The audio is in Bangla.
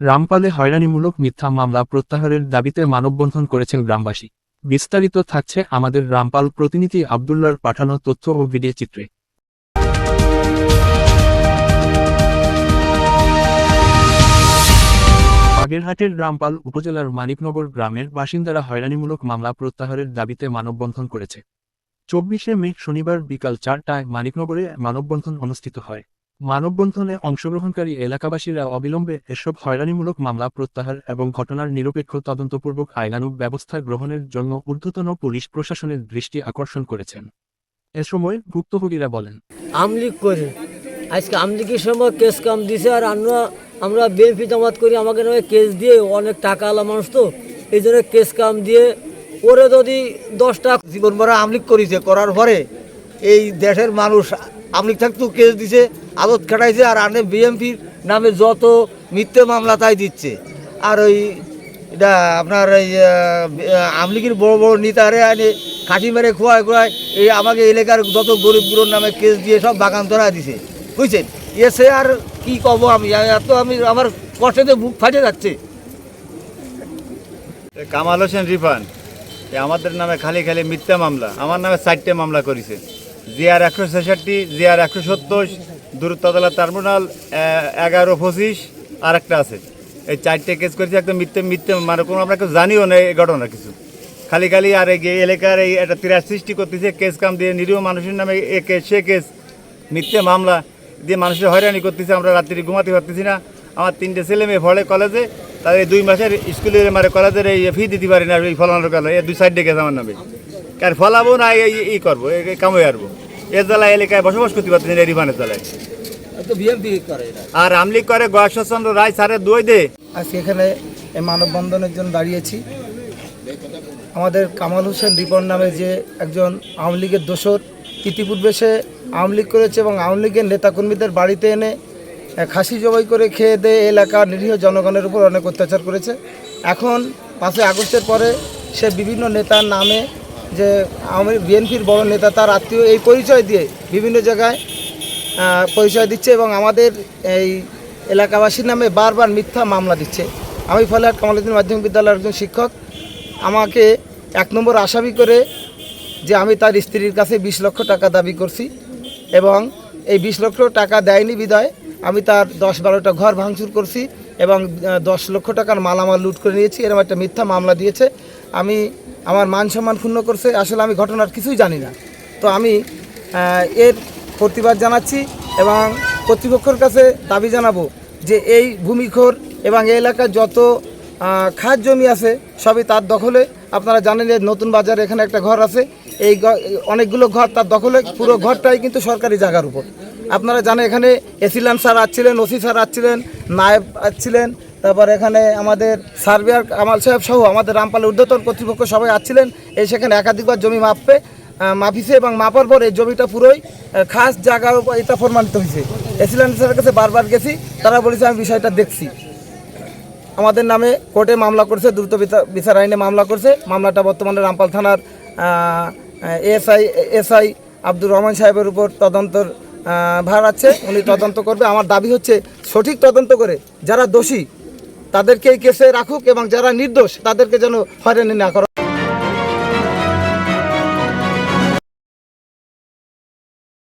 রামপালে হয়রানিমূলক মিথ্যা মামলা প্রত্যাহারের দাবিতে মানববন্ধন করেছেন গ্রামবাসী। বিস্তারিত থাকছে আমাদের রামপাল প্রতিনিধি আবদুল্লার পাঠানো তথ্য ও ভিডিও চিত্রে। বাগেরহাটের রামপাল উপজেলার মানিকনগর গ্রামের বাসিন্দারা হয়রানিমূলক মামলা প্রত্যাহারের দাবিতে মানববন্ধন করেছে। চব্বিশে মে শনিবার বিকাল চারটায় মানিকনগরে মানববন্ধন অনুষ্ঠিত হয়। মানববন্ধনে অংশগ্রহণকারী এলাকাবাসীরা অবিলম্বে এসব হয়রানিমূলক মামলা প্রত্যাহার এবং ঘটনার নিরপেক্ষ তদন্তপূর্বক আইনানুগ ব্যবস্থা গ্রহণের জন্য ঊর্ধ্বতন পুলিশ প্রশাসনের দৃষ্টি আকর্ষণ করেছেন। এ সময় ভুক্তভোগীরা বলেন আমলিগ করে। আজকে আমলিগের সময় কেস কাম দিছে আর আমরা আমরা বিএনপি জামাত করি আমাকে নামে কেস দিয়ে অনেক টাকা আলা মানুষ তো। এই জন্য কেস কাম দিয়ে ওরে যদি দশটা জীবন ভরা আমলিক করেছে করার পরে এই দেশের মানুষ আমলিক থাকতেও কেস দিছে। আদত খাটাইছে আর আনে বিএমপির নামে যত মিথ্যে মামলা তাই দিচ্ছে। আর ওই এটা আপনার এই আমলিগের বড় বড় নেতারে আনে কাঠি মেরে খোয়ায় খোয়ায় এই আমাকে এলাকার যত গরিবগুলোর নামে কেস দিয়ে সব বাগান ধরা দিছে। বুঝছেন? এসে আর কি কব আমি? এত আমি আমার কষ্টেতে বুক ফাটে যাচ্ছে। কামাল হোসেন রিফান আমাদের নামে খালি খালি মিথ্যা মামলা, আমার নামে চারটে মামলা করেছে। জিআর একশো ছেষট্টি জিআর একশো সত্তর দূরত্ব আদালত টার্মিনাল এগারো পঁচিশ আর একটা আছে। এই চারটে কেস করেছে, একদম মিথ্যে মিথ্যে মানে কোনো আমরা কেউ জানিও না এই ঘটনা কিছু। খালি খালি আর এই এলাকার এই একটা তিরাস সৃষ্টি করতেছে কেস কাম দিয়ে নিরীহ মানুষের নামে এ কেস সে কেস মিথ্যে মামলা দিয়ে মানুষের হয়রানি করতেছে, আমরা রাত্রি ঘুমাতে পারতেছি না। আমার তিনটে ছেলে মেয়ে ফলে কলেজে তাদের দুই মাসের স্কুলের মানে কলেজের এই ফি দিতে পারি না এই ফলানোর কালে দুই সাইডে গেছে আমার নামে। কার ফলাবো না, এই ই করব এই কামে আসব। এ জেলায় এলাকায় বসবাস করতে পারতেছি না রিফানের জেলায়। আর আমলিক করে গয়েশ্বরচন্দ্র রায় স্যারের দুই দে। আজকে এখানে এই মানববন্ধনের জন্য দাঁড়িয়েছি। আমাদের কামাল হোসেন রিপন নামে যে একজন আওয়ামী লীগের দোসর ইতিপূর্বে সে আওয়ামী লীগ করেছে এবং আওয়ামী লীগের নেতাকর্মীদের বাড়িতে এনে খাসি জবাই করে খেয়ে দিয়ে এলাকার নিরীহ জনগণের উপর অনেক অত্যাচার করেছে। এখন পাঁচই আগস্টের পরে সে বিভিন্ন নেতার নামে যে আওয়ামী বিএনপির বড় নেতা তার আত্মীয় এই পরিচয় দিয়ে বিভিন্ন জায়গায় পরিচয় দিচ্ছে এবং আমাদের এই এলাকাবাসীর নামে বারবার মিথ্যা মামলা দিচ্ছে। আমি ফলে কমলাদিন মাধ্যমিক বিদ্যালয়ের একজন শিক্ষক। আমাকে এক নম্বর আসামি করে যে আমি তার স্ত্রীর কাছে বিশ লক্ষ টাকা দাবি করছি এবং এই বিশ লক্ষ টাকা দেয়নি বিদায়। আমি তার দশ বারোটা ঘর ভাঙচুর করছি এবং দশ লক্ষ টাকার মালামাল লুট করে নিয়েছি। এরকম একটা মিথ্যা মামলা দিয়েছে। আমি আমার মান সম্মান ক্ষুণ্ণ করছে, আসলে আমি ঘটনার কিছুই জানি না। তো আমি এর প্রতিবাদ জানাচ্ছি এবং কর্তৃপক্ষের কাছে দাবি জানাব যে এই ভূমিখোর এবং এই এলাকার যত খাস জমি আছে, সবই তার দখলে। আপনারা জানেন যে নতুন বাজারে এখানে একটা ঘর আছে, এই অনেকগুলো ঘর তার দখলে, পুরো ঘরটাই কিন্তু সরকারি জায়গার উপর। আপনারা জানেন এখানে এসিলান স্যার আসছিলেন ওসি স্যার আসছিলেন নায়েব আসছিলেন তারপর এখানে আমাদের সার্ভেয়ার কামাল সাহেব সহ আমাদের রামপালের ঊর্ধ্বতন কর্তৃপক্ষ সবাই আসছিলেন এই সেখানে একাধিকবার জমি মাপবে মাপিছে এবং মাপার পর জমিটা পুরোই খাস উপর এটা প্রমাণিত হয়েছে। এসিলান স্যারের কাছে বারবার গেছি, তারা বলেছে, আমি বিষয়টা দেখছি। আমাদের নামে কোর্টে মামলা করছে, দ্রুত বিচার আইনে মামলা করছে। মামলাটা বর্তমানে রামপাল থানার এসআই এসআই আব্দুর রহমান সাহেবের উপর তদন্তর ভার আছে। উনি তদন্ত করবে। আমার দাবি হচ্ছে, সঠিক তদন্ত করে যারা দোষী তাদেরকে এই কেসে রাখুক এবং যারা নির্দোষ তাদেরকে যেন হয়রানি না করা